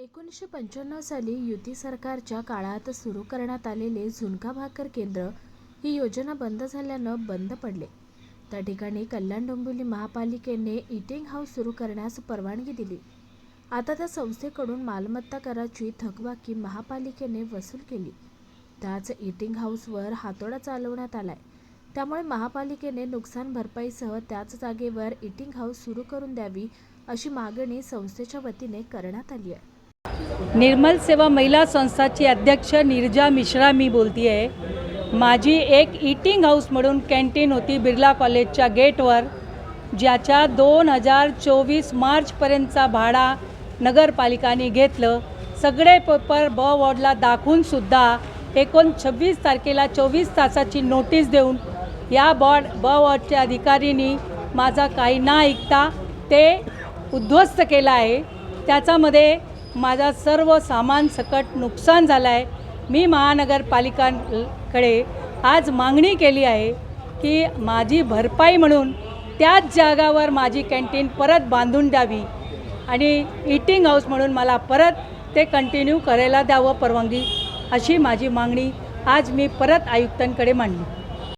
एकोणीसशे पंच्याण्णव साली युती सरकारच्या काळात सुरू करण्यात आलेले झुणका भाकर केंद्र ही योजना बंद झाल्यानं बंद पडले. त्या ठिकाणी कल्याण डोंबिवली महापालिकेने इटिंग हाऊस सुरू करण्यास परवानगी दिली. आता त्या संस्थेकडून मालमत्ता कराची थकबाकी महापालिकेने वसूल केली. त्याच इटिंग हाऊसवर हातोडा चालवण्यात आलाय. त्यामुळे महापालिकेने नुकसान भरपाईसह त्याच जागेवर इटिंग हाऊस सुरू करून द्यावी अशी मागणी संस्थेच्या वतीने करण्यात आली आहे. निर्मल सेवा महिला संस्थाची अध्यक्ष निर्जा मिश्रा मी बोलती आहे माझी एक इटिंग हाऊस म्हणून कॅन्टीन होती बिर्ला कॉलेजच्या गेटवर ज्याच्या दोन हजार चोवीस मार्चपर्यंतचा भाडा नगरपालिकाने घेतलं. सगळे पेपर ब वॉर्डला दाखवूनसुद्धा एकोण छव्वीस तारखेला चोवीस तासाची नोटीस देऊन या बॉर्ड ब वॉर्डच्या अधिकारीनी माझा काही ना ऐकता ते उद्ध्वस्त केलं आहे. त्याच्यामध्ये माझा सर्व सामान सकट नुकसान झालं आहे मी महानगरपालिकांकडे आज मागणी केली आहे की माझी भरपाई म्हणून त्याच जागावर माझी कॅन्टीन परत बांधून द्यावी आणि इटिंग हाऊस म्हणून मला परत ते कंटिन्यू करायला द्यावं परवानगी अशी माझी मागणी आज मी परत आयुक्तांकडे मांडली.